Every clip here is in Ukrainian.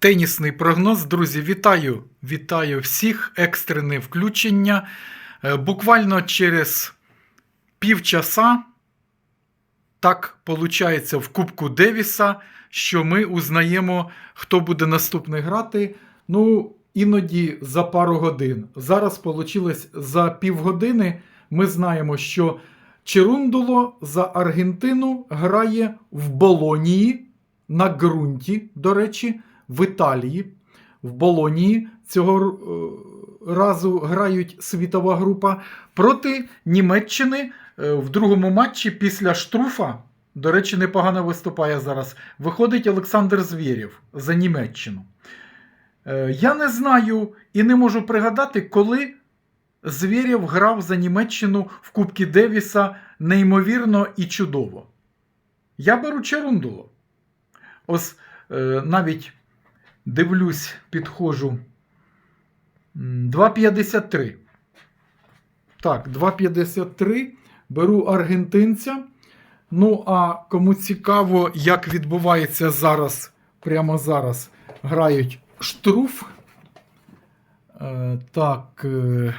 Тенісний прогноз, друзі, вітаю! Вітаю всіх! Екстрене включення. Е, Буквально через півчаса, так виходить в Кубку Девіса, що ми узнаємо, хто буде наступний грати. Ну, іноді за пару годин. Зараз вийшло за півгодини. Ми знаємо, що Черундуло за Аргентину грає в Болонії на ґрунті, до речі, в Італії. В Болонії цього е, разу грають світова група проти Німеччини е, в другому матчі після штруфа. До речі, непогано виступає зараз. Виходить Олександр Звєрєв за Німеччину. Е, Я не знаю і не можу пригадати, коли Звєрєв грав за Німеччину в Кубці Девіса неймовірно і чудово. Я беру Черундуло. Ось навіть дивлюсь, підходжу. М, 2,53. Так, 2,53. Беру аргентинця. Ну, а кому цікаво, як відбувається зараз, прямо зараз грають штруф. Е, так. Е,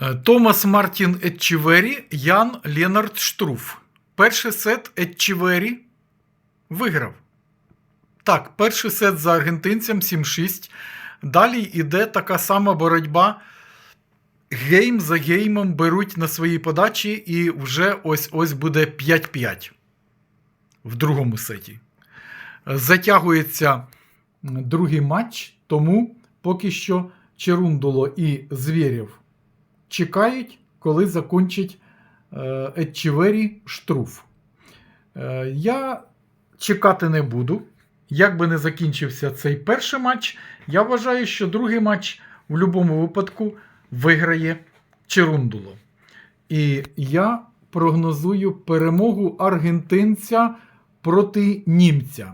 е, Томас Мартін Етчівері, Ян Ленард Штруф. Перший сет Етчівері виграв. Так, перший сет за аргентинцем 7-6. Далі йде така сама боротьба. Гейм за геймом беруть на свої подачі, і вже ось ось буде 5-5 в другому сеті. Затягується другий матч, тому поки що Черундуло і Звєрєв чекають, коли закінчить е, Етчівері штруф. Е, я чекати не буду. Як би не закінчився цей перший матч, я вважаю, що другий матч в будь-якому випадку виграє Черундуло. І я прогнозую перемогу аргентинця проти німця.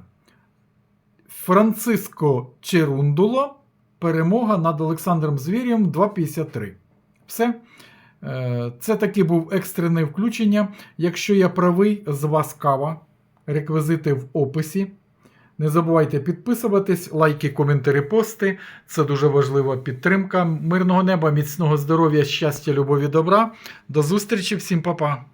Франциско Черундуло. Перемога над Олександром Звірєм 2,53. Все. Е, Це таки був екстрене включення. Якщо я правий, з вас кава. Реквізити в описі. Не забувайте підписуватись, лайки, коментарі, пости. Це дуже важлива підтримка. Мирного неба, міцного здоров'я, щастя, любові, добра. До зустрічі, всім па-па!